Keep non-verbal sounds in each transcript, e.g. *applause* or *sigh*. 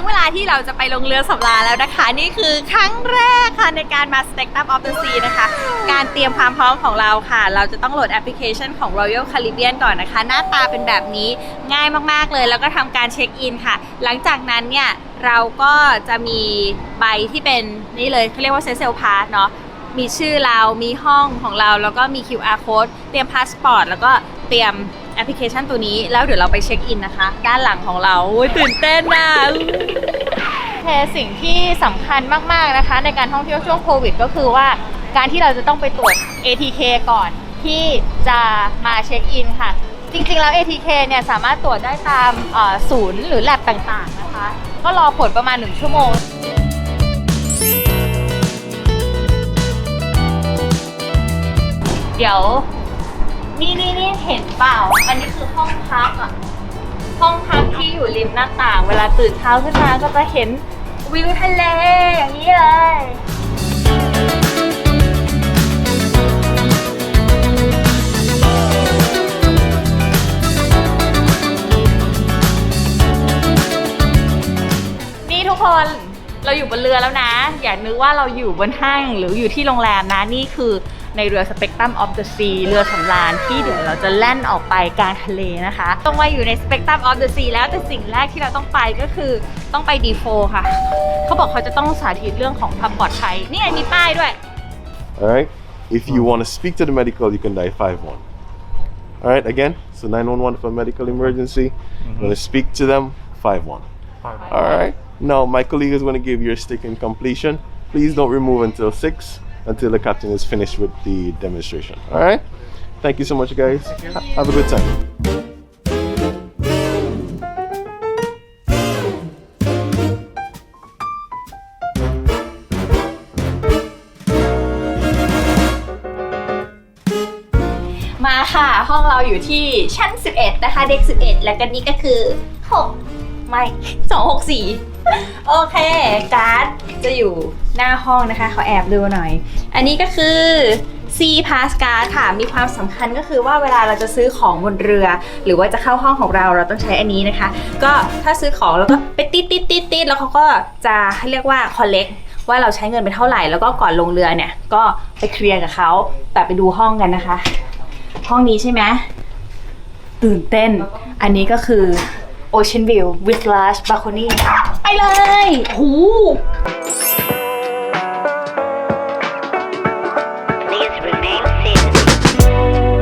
งเวลาที่เราจะไปลงเรือสำราญแล้วนะคะ นี่คือครั้งแรกค่ะในการมา Spectrum of the Sea นะคะ การเตรียมความพร้อมของเราค่ะ เราจะต้องโหลดแอปพลิเคชันของ Royal Caribbean ก่อนนะคะ หน้าตาเป็นแบบนี้ง่ายมากๆเลย แล้วก็ทำการเช็คอินค่ะ หลังจากนั้นเนี่ยเราก็จะมีใบที่เป็นนี่เลยเขาเรียกว่าเซเซลพาสเนาะมีชื่อเรา มีห้องของเรา แล้วก็มี QR code เตรียมพาสปอร์ต แล้วก็เตรียม แอปพลิเคชันตัวนี้แล้วเดี๋ยวเราไปเช็คอินนะคะ ด้านหลังของเราอุ๊ยตื่นเต้นนะแค่สิ่งที่สำคัญมาก ๆ นะคะ ในการท่องเที่ยวช่วงโควิด ก็คือว่าการที่เราจะต้องไปตรวจ ATK ก่อนที่จะมาเช็คอินค่ะ จริง ๆ แล้ว ATK เนี่ยสามารถตรวจได้ตามเอ่อศูนย์หรือแลบต่าง ๆ นะคะ ก็รอผลประมาณ 1 ชั่วโมง เดี๋ยว นี่นี่นี่เห็นเปล่า อันนี้คือห้องพักอะ ห้องพักที่อยู่ริมหน้าต่าง เวลาตื่นเช้าขึ้นมาก็จะเห็นวิวทะเลอย่างนี้เลย นี่ทุกคน เราอยู่บนเรือแล้วนะ อย่านึกว่าเราอยู่บนห้างหรืออยู่ที่โรงแรมนะ นี่คือในเรือ Spectrum of the Sea เรือสำราญที่เดี๋ยวเราจะแล่นออกไปกลางทะเลนะคะ ต้องมาอยู่ใน Spectrum of the Sea แล้วแต่สิ่งแรกที่เราต้องไปก็คือต้องไปดีโฟค่ะ เขาบอกเขาจะต้องสาธิตเรื่องของความปลอดภัย นี่ไงมีป้ายด้วย Alright? If you want to speak to the medical, you can dial 51. Alright, again, so 911 for medical emergency. You want to speak to them, 51. Alright, now my colleague is going to give your stick in completion. Please don't remove until 6 until the captain is finished with the demonstration. Alright? Thank you so much, guys. Ha- Have a good time. มาค่ะ ห้องเราอยู่ที่ชั้น 11 นะคะ เด็ก 11 แล้วก็นี่ก็คือ 6 ไม่ 264 โอเค การ์ดจะอยู่หน้าห้องนะคะ ขอแอบดูหน่อย อันนี้ก็คือ C Pass Card ค่ะ มีความสำคัญก็คือว่าเวลาเราจะซื้อของบนเรือ หรือว่าจะเข้าห้องของเราเราต้องใช้อันนี้นะคะ ก็ถ้าซื้อของแล้วก็ไปติดติดติดติดแล้วเขาก็จะให้เรียกว่า collect ว่าเราใช้เงินไปเท่าไหร่ แล้วก็ก่อนลงเรือเนี่ย ก็ไปเคลียร์กับเขาแต่ไปดูห้องกันนะคะ ห้องนี้ใช่ไหมตื่นเต้น อันนี้ก็คือ Ocean View with large balcony ไปเลยหู Please remain seated.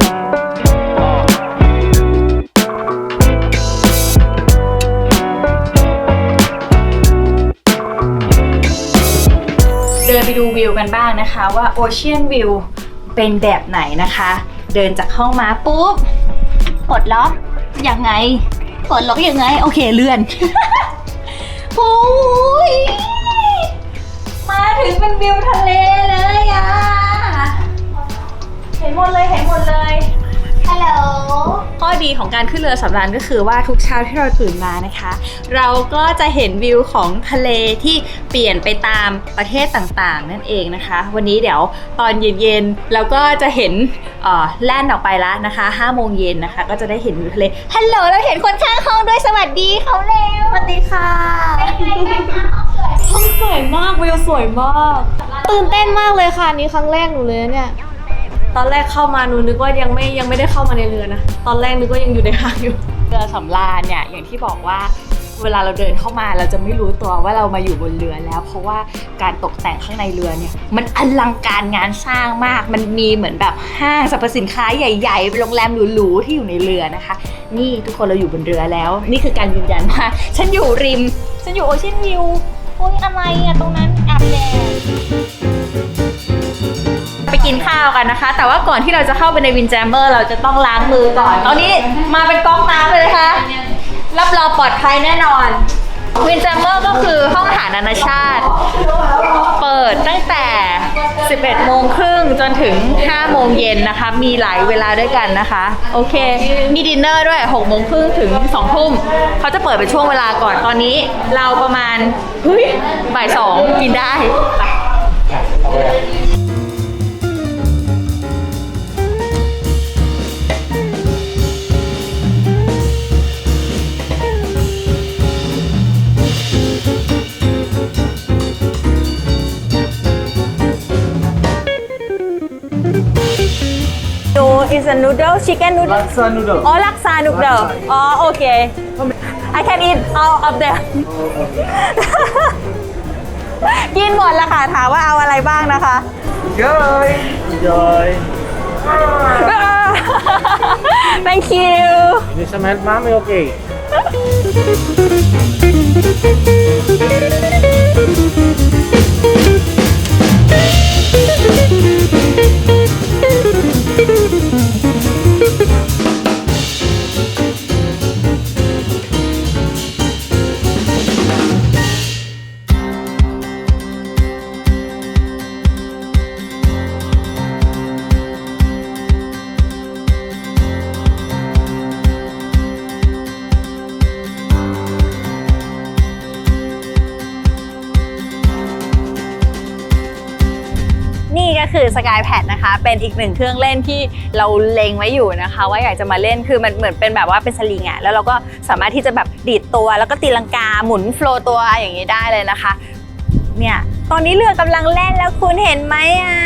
เดินไปดูวิวกันบ้างนะคะว่า Ocean View เป็นแบบไหนนะคะ เดินจากห้องมาปุ๊บกดล็อกยังไง กดล็อกยังไง โอเคเลื่อนโอ้ยมาถึงเป็นวิวทะเล ดีของการขึ้นเรือสำราญก็คือว่าทุกเช้าที่เราตื่นมานะคะ เราก็จะเห็นวิวของทะเลที่เปลี่ยนไปตามประเทศต่างๆ นั่นเองนะคะ วันนี้เดี๋ยวตอนเย็นๆเราก็จะเห็นเอ่อแล่นออกไปแล้วนะคะ5โมงเย็นนะคะ ก็จะได้เห็นวิวทะเลฮัลโหลเราเห็นคนข้างห้องด้วยสวัสดีเขาเร็วสวัสดีค่ะห้องสวยมากวิวสวยมากตื่นเต้นมากเลยค่ะอันนี่ครั้งแรกหนูเลยนะเนี่ย ตอนแรกเข้ามาหนูนึกว่ายังไม่ยังไม่ได้เข้ามาในเรือนะ ตอนแรกนึกว่ายังอยู่ในห้างอยู่ เรือสำราญเนี่ยอย่างที่บอกว่าเวลาเราเดินเข้ามาเราจะไม่รู้ตัวว่าเรามาอยู่บนเรือแล้ว เพราะว่าการตกแต่งข้างในเรือเนี่ย มันอลังการงานสร้างมาก มันมีเหมือนแบบห้างสรรพสินค้าใหญ่ๆโรงแรมหรูๆที่อยู่ในเรือนะคะ นี่ทุกคนเราอยู่บนเรือแล้ว นี่คือการยืนยันว่าฉันอยู่ริม ฉันอยู่โอเชียนวิวโอ้ยอะไรอะตรงนั้นแอบแดด กินข้าวกันนะคะ แต่ว่าก่อนที่เราจะเข้าไปในวินแจมเบอร์ เราจะต้องล้างมือก่อน ตอนนี้มาเป็นก๊อกน้ำเลยนะคะรับรองปลอดภัยแน่นอนวินแจมเบอร์ก็คือห้องอาหารนานาชาติ เปิดตั้งแต่ 11 โมงครึ่งจนถึง 5 โมงเย็นนะคะ มีหลายเวลาด้วยกันนะคะ โอเค มีดินเนอร์ด้วย 6 โมงครึ่งถึง 2 ทุ่ม เขาจะเปิดเป็นช่วงเวลาก่อนตอนนี้ เราประมาณเฮ้ยบ่ายสองกินได้ a noodle chicken noodle Laksa noodle. อ๋อลักซา noodle อ๋อโอเค I can eat all of them กินหมดแล้วค่ะถามว่าเอาอะไรบ้างนะคะ Enjoy. Enjoy. Thank you Ini sama mami oke. Ni นี่ ก็คือ Skypad นะคะ เป็นอีกหนึ่งเครื่องเล่นที่เราเล็งไว้อยู่นะคะ ว่าอยากจะมาเล่นคือมันเหมือนเป็นแบบว่าเป็นสลิงอะแล้วเราก็สามารถที่จะแบบดีดตัว แล้วก็ตีลังกาหมุนโฟล์ตัวอย่างนี้ได้เลยนะคะ เนี่ยตอนนี้เรือกำลังแล่นแล้วคุณเห็นไหมอะ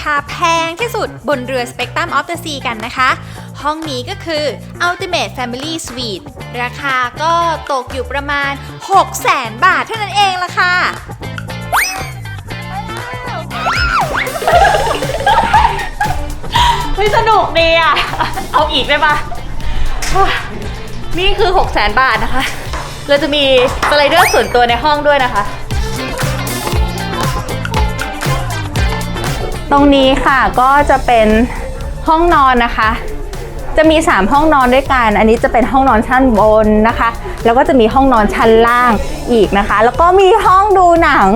คาแพงที่สุดบนเรือ Spectrum of the Sea กันนะคะ ห้องนี้ก็คือ Ultimate Family Suite ราคาก็ตกอยู่ประมาณ 6 0 0 0 0 0 บาทเท่านั้นเองละค่ะเฮ้ยสนุกดีอะ เอาอีกได้ปะนี่คือ 6 0 0 0 0 0 บาทนะคะ เราจะมีสไลเดอร์ส่วนตัวในห้องด้วยนะคะ ตรงนี้ค่ะก็จะเป็นห้องนอนนะคะ จะมี 3 ห้องนอนด้วยกัน อันนี้จะเป็นห้องนอนชั้นบนนะคะ แล้วก็จะมีห้องนอนชั้นล่างอีกนะคะ แล้วก็มีห้องดูหนัง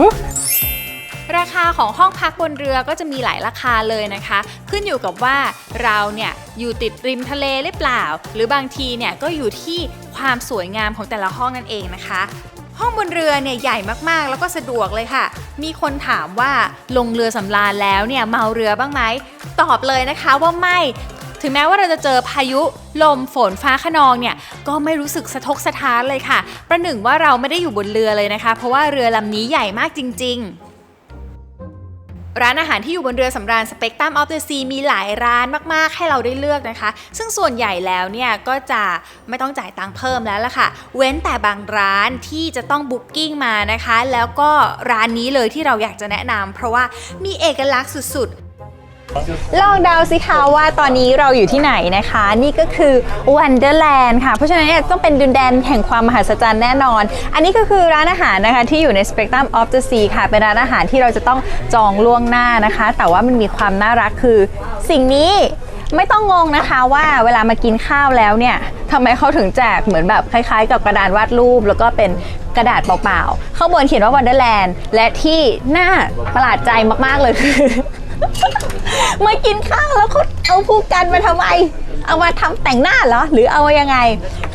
ราคาของห้องพักบนเรือก็จะมีหลายราคาเลยนะคะ ขึ้นอยู่กับว่าเราเนี่ยอยู่ติดริมทะเลหรือเปล่า หรือบางทีเนี่ยก็อยู่ที่ความสวยงามของแต่ละห้องนั่นเองนะคะ ห้องบนเรือเนี่ยใหญ่มากๆ แล้วก็สะดวกเลยค่ะ มีคนถามว่าลงเรือสำราญแล้วเนี่ยเมาเรือบ้างไหม ตอบเลยนะคะว่าไม่ ถึงแม้ว่าเราจะเจอพายุลมฝนฟ้าขนองเนี่ยก็ไม่รู้สึกสะทกสะท้านเลยค่ะ ประหนึ่งว่าเราไม่ได้อยู่บนเรือเลยนะคะ เพราะว่าเรือลำนี้ใหญ่มากจริง ๆ ร้านอาหารที่อยู่บนเรือสำราญสเปกตัมออฟเดอะซีมีหลายร้านมาก ๆ ให้เราได้เลือกนะคะ ซึ่งส่วนใหญ่แล้วเนี่ย ก็จะไม่ต้องจ่ายตังค์เพิ่มแล้วล่ะค่ะ เว้นแต่บางร้านที่จะต้องบุ๊กกิ้งมานะคะ แล้วก็ร้านนี้เลยที่เราอยากจะแนะนำเพราะว่ามีเอกลักษณ์สุด ๆ ลองเดาสิคะว่าตอนนี้เราอยู่ที่ไหนนะคะ นี่ก็คือ Wonderland ค่ะ เพราะฉะนั้นเนี่ยต้องเป็นดินแดนแห่งความมหัศจรรย์แน่นอน อันนี้ก็คือร้านอาหารนะคะที่อยู่ใน Spectrum of the Sea ค่ะ เป็นร้านอาหารที่เราจะต้องจองล่วงหน้านะคะ แต่ว่ามันมีความน่ารักคือ สิ่งนี้ไม่ต้องงงนะคะว่าเวลามากินข้าวแล้วเนี่ยทำไมเขาถึงแจกเหมือนแบบคล้ายๆ กับกระดานวาดรูป แล้วก็เป็นกระดาษเปล่าๆข้างบนเขียนว่า Wonderland และที่น่าประหลาดใจมากๆเลยคือ มากินข้าวแล้วเขาเอาผู้กันมาทำไม เอามาทำแต่งหน้าเหรอ หรือเอามายังไง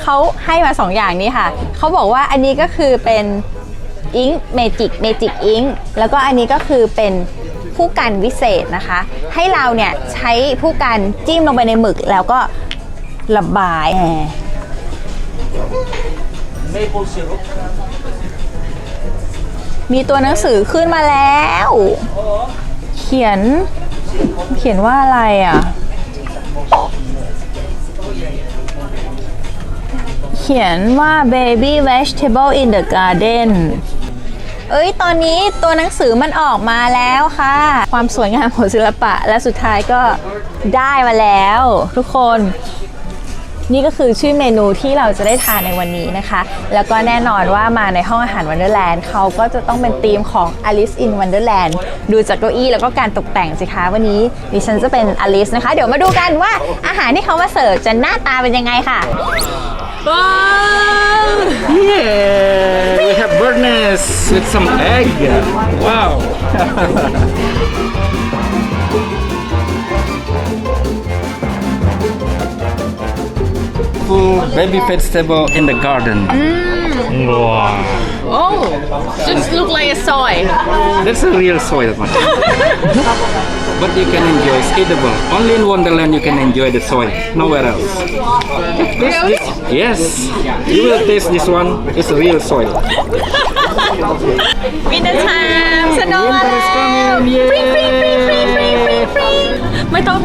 เขาให้มาสองอย่างนี้ค่ะ เขาบอกว่าอันนี้ก็คือเป็นอิงเมจิกเมจิกอิงแล้วก็อันนี้ก็คือเป็นผู้กันวิเศษนะคะ ให้เราเนี่ยใช้ผู้กันจิ้มลงไปในหมึกแล้วก็ระบายแหม Maple syrup. มีตัวหนังสือขึ้นมาแล้วเขียน เขียนว่าอะไรอะ เขียนว่า baby vegetable in the garden เอ้ย ตอนนี้ตัวหนังสือมันออกมาแล้วค่ะ ความสวยงามของศิลปะและสุดท้ายก็ได้มาแล้ว ทุกคน นี่ก็คือชื่อเมนูที่เราจะได้ทานในวันนี้นะคะ แล้วก็แน่นอนว่ามาในห้องอาหาร Wonderland เขาก็จะต้องเป็นธีมของ Alice in Wonderland ดูจากเก้าอี้แล้วก็การตกแต่งสิคะวันนี้ดิฉันจะเป็น Alice นะคะ เดี๋ยวมาดูกันว่าอาหารที่เขามาเสิร์ฟจะหน้าตาเป็นยังไงค่ะว้าว we have bird nest with some egg. Wow. Full baby vegetable in the garden. Mm. Wow. Oh just look like a soy That's a real soil *laughs* man. but you can enjoy it's edible. Only in Wonderland you can enjoy the soy, Nowhere else. Taste this. Yes. You will taste this one. It's real soil. *laughs*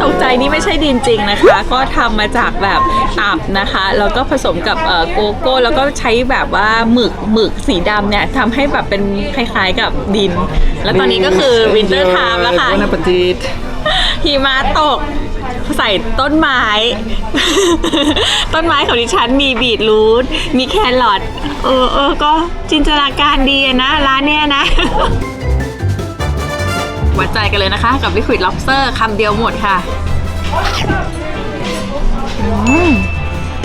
ต้องตกใจนี่ไม่ใช่ดินจริงนะคะ ก็ทำมาจากแบบอับนะคะ แล้วก็ผสมกับเอ่อโกโก้แล้วก็ใช้แบบว่าหมึกหมึกสีดำเนี่ยทำให้แบบเป็นคล้ายๆกับดิน แล้วตอนนี้ก็คือวินเตอร์ไทม์แล้วค่ะ Bon appetit. หิมะตกใส่ต้นไม้ ต้นไม้ของดิฉันมีบีทรูทมีแครอทเออเออก็จินตนาการดีอะนะ ร้านเนี้ยนะ วัดใจกันเลยนะคะ กับ Liquid Lobster คำเดียวหมดค่ะ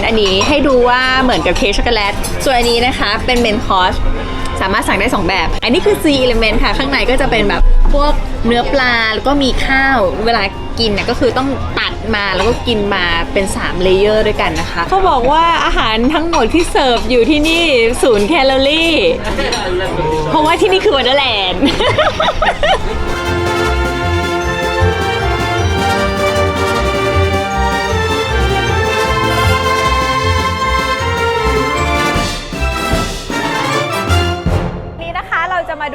อันนี้ให้ดูว่าเหมือนกับเค้กช็อกโกแลต ส่วนอันนี้นะคะเป็นเมนคอร์สสามารถสั่งได้ 2 แบบ อันนี้คือ C element ค่ะ ข้างในก็จะเป็นแบบพวกเนื้อปลา แล้วก็มีข้าว เวลา กินเนี่ยก็คือต้องตัดมาแล้วก็กินมาเป็น3เลเยอร์ด้วยกันนะคะเขาบอกว่าอาหารทั้งหมดที่เสิร์ฟอยู่ที่นี่ศูนย์แคลอรี่ เพราะว่าที่นี่คือวันเดอร์แลนด์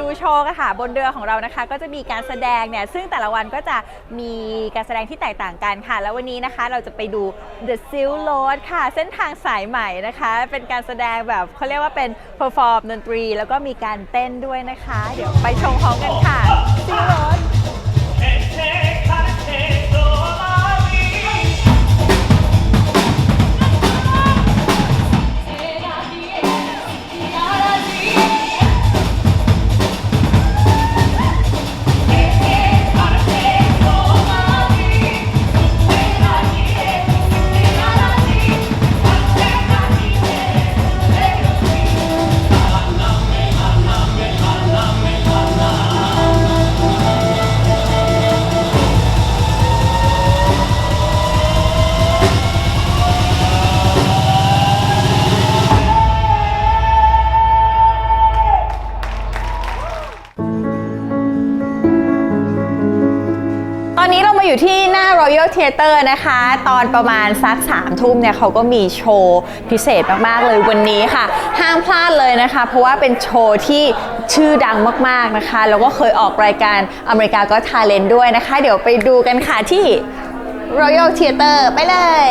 ดูโชว์กันค่ะ บนเรือของเรานะคะ ก็จะมีการแสดงเนี่ย ซึ่งแต่ละวันก็จะมีการแสดงที่แตกต่างกันค่ะ แล้ววันนี้นะคะเราจะไปดู The Silk Road ค่ะ เส้นทางสายใหม่นะคะ เป็นการแสดงแบบเขาเรียกว่าเป็น perform ดนตรี แล้วก็มีการเต้นด้วยนะคะ เดี๋ยวไปชมพร้อมกันค่ะ Silk Road Royal Theater นะคะ ตอนประมาณสัก3ามทุ่มเนี่ยเขาก็มีโชว์พิเศษมาก ๆ เลยวันนี้ค่ะ ห้ามพลาดเลยนะคะ เพราะว่าเป็นโชว์ที่ชื่อดังมาก ๆ นะคะ แล้วก็เคยออกรายการอเมริกาก็ทาเลนด้วยนะคะ เดี๋ยวไปดูกันค่ะที่ Royal Theater ไปเลย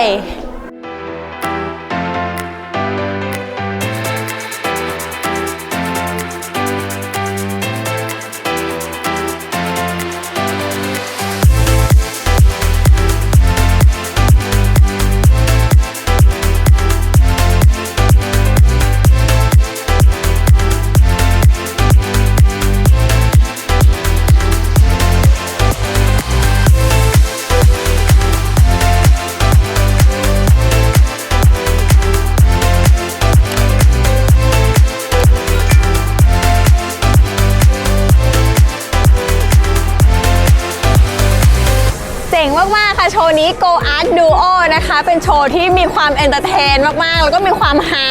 เจ๋งมาก ๆ ค่ะ โชว์นี้ Go Art Duo นะคะ เป็นโชว์ที่มีความเอนเตอร์เทนมาก ๆ แล้วก็มีความฮา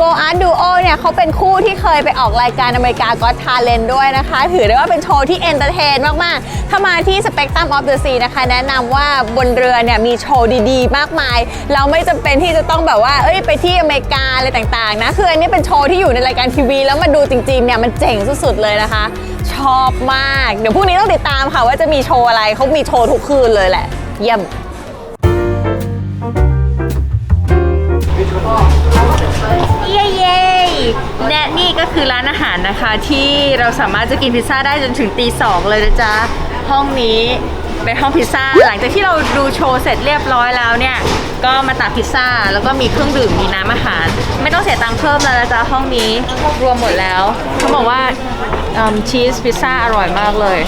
Go Art Duo เนี่ยเขาเป็นคู่ที่เคยไปออกรายการอเมริกาก็ทาเลนด้วยนะคะ ถือได้ว่าเป็นโชว์ที่เอนเตอร์เทนมาก ๆ ถ้ามาที่ Spectrum of the Sea นะคะ แนะนำว่าบนเรือเนี่ยมีโชว์ดี ๆ มากมาย เราไม่จำเป็นที่จะต้องแบบว่า เอ้ยไปที่อเมริกาอะไรต่าง ๆ นะ คืออันนี้เป็นโชว์ที่อยู่ในรายการทีวี แล้วมาดูจริง ๆ เนี่ยมันเจ๋งสุด ๆ เลยนะคะ ชอบมาก เดี๋ยวพรุ่งนี้ต้องติดตามค่ะว่าจะมีโชว์อะไรเขามีโชว์ทุกคืนเลยแหละ เยี่ยม เย้เย้และนี่ก็คือร้านอาหารนะคะ ที่เราสามารถจะกินพิซซ่าได้จนถึงตีสองเลยนะจ๊ะ ห้องนี้เป็นห้องพิซซ่า หลังจากที่เราดูโชว์เสร็จเรียบร้อยแล้วเนี่ย ก็มาตักพิซซ่า แล้วก็มีเครื่องดื่ม มีน้ำอาหาร ไม่ต้องเสียตังค์เพิ่มแล้วนะจ๊ะห้องนี้รวมหมดแล้ว เขาบอกว่าชีสพิซซ่าอร่อยมากเลย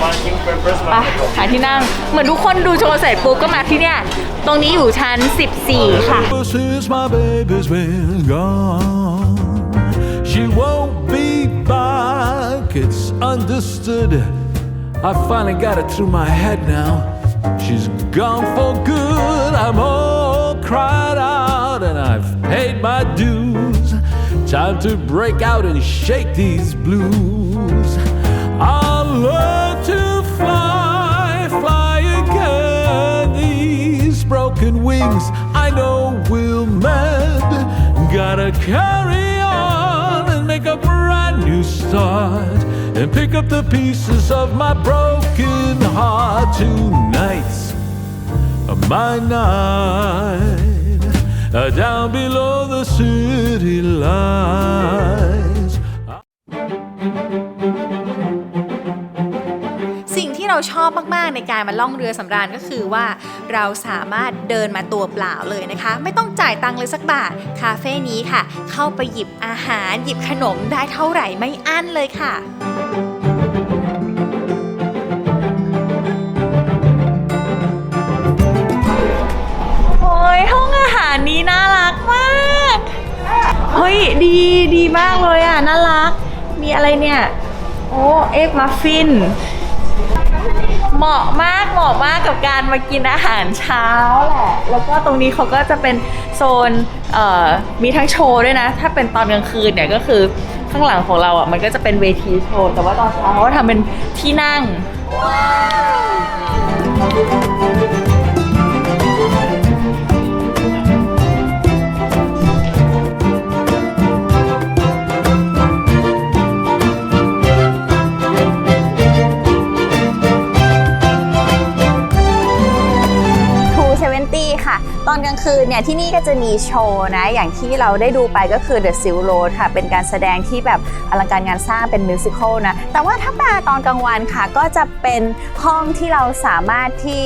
ไปหาที่นั่ง เหมือนทุกคนดูโชว์เสร็จปุ๊บก็มาที่เนี่ย ตรงนี้อยู่ชั้น 14 ค่ะ Since my baby's been gone, she won't be it's understood. I finally got it through my head now. She's gone for good. I'm all cried out and I've paid my dues. Time to break out and shake these blues. I'll learn to fly, fly again. These broken wings I know will mend. Gotta carry on and make a brand new start. And pick up the pieces of my broken heart tonight's my night uh, down below the city lights. สิ่งที่เราชอบมากๆในการมาล่องเรือสำราญก็คือว่า เราสามารถเดินมาตัวเปล่าเลยนะคะ ไม่ต้องจ่ายตังค์เลยสักบาท คาเฟ่นี้ค่ะ เข้าไปหยิบอาหารหยิบขนมได้เท่าไหร่ไม่อั้นเลยค่ะ น่ารักมากเฮ้ยดีดีมากเลยอะน่ารัก มีอะไรเนี่ยโอ้เอ็กมัฟฟิน เหมาะมากเหมาะมากกับการมากินอาหารเช้าแหละ แล้วก็ตรงนี้เขาก็จะเป็นโซนเอ่อมีทั้งโชว์ด้วยนะ ถ้าเป็นตอนกลางคืนเนี่ยก็คือข้างหลังของเราอะมันก็จะเป็นเวทีโชว์แต่ว่าตอนเช้าเขาทำเป็นที่นั่ง270 อนกลางคืนเนี่ยที่นี่ก็จะมีโชว์นะ อย่างที่เราได้ดูไปก็คือ The Silk Road ค่ะ เป็นการแสดงที่แบบอลังการงานสร้างเป็นมิวสิควลนะ แต่ว่าถ้ามาตอนกลางวันค่ะ ก็จะเป็นห้องที่เราสามารถที่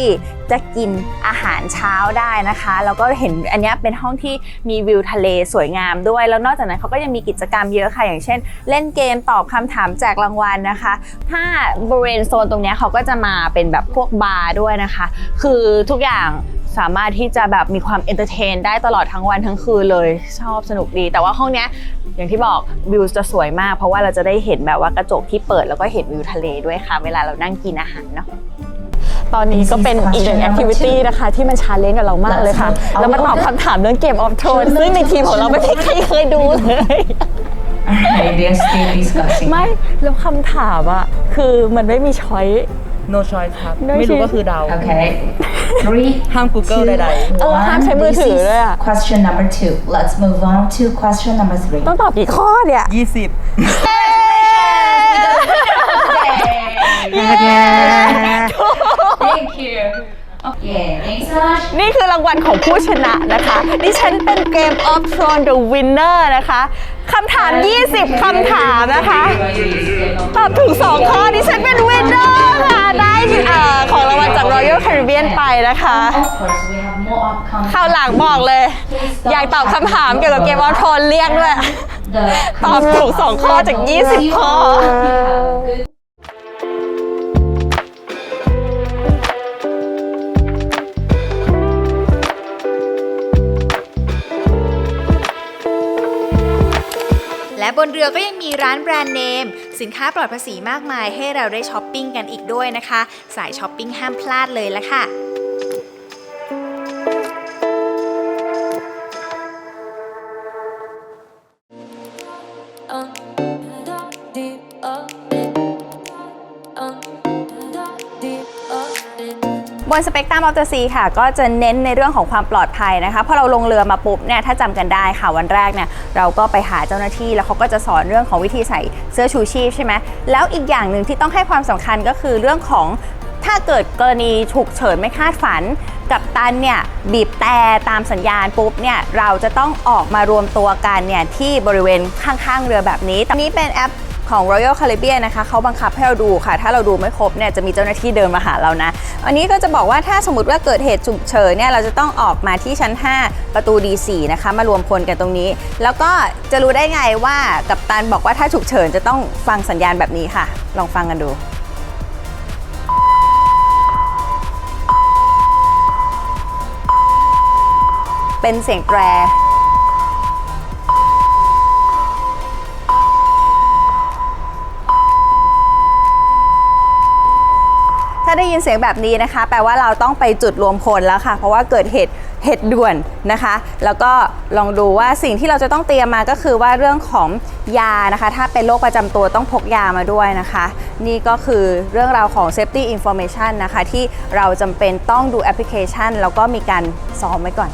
จะกินอาหารเช้าได้นะคะ แล้วก็เห็นอันนี้เป็นห้องที่มีวิวทะเลสวยงามด้วย แล้วนอกจากนั้นเขาก็ยังมีกิจกรรมเยอะค่ะ อย่างเช่น เล่นเกมตอบคำถามแจกรางวัลนะคะ ถ้าบริเวณโซนตรงนี้เขาก็จะมาเป็นแบบพวกบาร์ด้วยนะคะ คือทุกอย่าง สามารถที่จะแบบมีความเอนเตอร์เทนได้ตลอดทั้งวันทั้งคืนเลยชอบสนุกดี แต่ว่าห้องเนี้ยอย่างที่บอกวิวจะสวยมาก เพราะว่าเราจะได้เห็นแบบว่ากระจกที่เปิดแล้วก็เห็นวิวทะเลด้วยค่ะ เวลาเรานั่งกินอาหารเนาะตอนนี้ก็เป็นอีกหนึ่งแอคทิวิตี้นะคะ ที่มันชาเลนจ์กับเรามากเลยค่ะ แล้วมาตอบคำถามเรื่องเกมออฟทรนซึ่งในทีมของเราไม่มีใครเคยดูเลย Alright, they're still discussing. ไม่ แล้วคำถามอะคือมันไม่มีช้อย no choice ครับ No ไม่รู้ choice ก็คือเดา Okay. Three. ห้าม Google two, ใดเออห้ามใช้มือถือ This is ด้วยอะ Question number two. Let's move on to question number three. ต้องตอบกี่ข้อเนี่ยๆ20 Thank you. Okay, thanks so much. นี่คือรางวัลของผู้ชนะนะคะ ดิฉันเป็นเกม of Thrones the winner นะคะคำถาม 20คำถามนะคะ ตอบถูก 2 ข้อดิฉันเป็น winner ค่ะ ได้เอ่อของรางวัลจาก Royal Caribbean ไปนะคะ Of course, we have more upcoming. คราวหลังบอกเลย อยากตอบคำถามเกี่ยวกับเกม of t h r o n e เรียกด้วย The ตอบถูก 2 ข้อจาก 20 ข้อ รือก็ยังมีร้านแบรนด์เนม สินค้าปลอดภาษีมากมายให้เราได้ช้อปปิ้งกันอีกด้วยนะคะ สายช้อปปิ้งห้ามพลาดเลยละค่ะ นสเปกตรัมออฟเดอะซีค่ะ ก็จะเน้นในเรื่องของความปลอดภัยนะคะพอเราลงเรือมาปุ๊บเนี่ยถ้าจำกันได้ค่ะวันแรกเนี่ยเราก็ไปหาเจ้าหน้าที่แล้วเขาก็จะสอนเรื่องของวิธีใส่เสื้อชูชีพใช่ไหมแล้วอีกอย่างหนึ่งที่ต้องให้ความสำคัญก็คือเรื่องของถ้าเกิดกรณีฉุกเฉินไม่คาดฝัน กับตันเนี่ยบีบแต่ตามสัญญาณปุ๊บเนี่ยเราจะต้องออกมารวมตัวกันเนี่ยที่บริเวณข้างๆเรือแบบนี้ตอนนี้เป็นแอป ของ Royal Caribbean นะคะเขาบังคับให้เราดูค่ะ ถ้าเราดูไม่ครบเนี่ยจะมีเจ้าหน้าที่เดินมาหาเรานะอันนี้ก็จะบอกว่าถ้าสมมติว่าเกิดเหตุฉุกเฉินเนี่ยเราจะต้องออกมาที่ชั้น 5 ประตู D4 นะคะ มารวมพลกันตรงนี้ แล้วก็จะรู้ได้ไงว่ากัปตันบอกว่าถ้าฉุกเฉินจะต้องฟังสัญญาณแบบนี้ค่ะ ลองฟังกันดูเป็นเสียงแตร นเสียงแบบนี้นะคะ แปลว่าเราต้องไปจุดรวมพลแล้วค่ะ เพราะว่าเกิดเหตุเหตุด่วนนะคะ แล้วก็ลองดูว่าสิ่งที่เราจะต้องเตรียมมาก็คือว่าเรื่องของยานะคะ ถ้าเป็นโรคประจำตัวต้องพกยามาด้วยนะคะ นี่ก็คือเรื่องราวของ safety information นะคะ ที่เราจำเป็นต้องดูแอปพลิเคชัน แล้วก็มีการซ้อมไว้ก่อน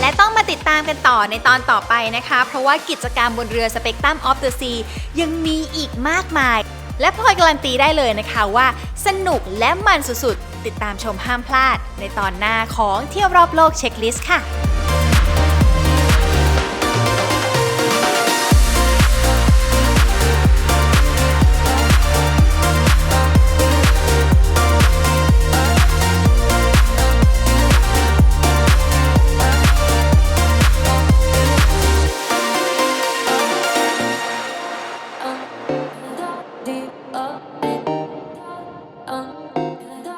และต้องมาติดตามกันต่อในตอนต่อไปนะคะ เพราะว่ากิจกรรมบนเรือ Spectrum of the Sea ยังมีอีกมากมาย และพลอยการันตีได้เลยนะคะว่า สนุกและมันสุดๆ ติดตามชมห้ามพลาด ในตอนหน้าของเที่ยวรอบโลกเช็คลิสต์ค่ะ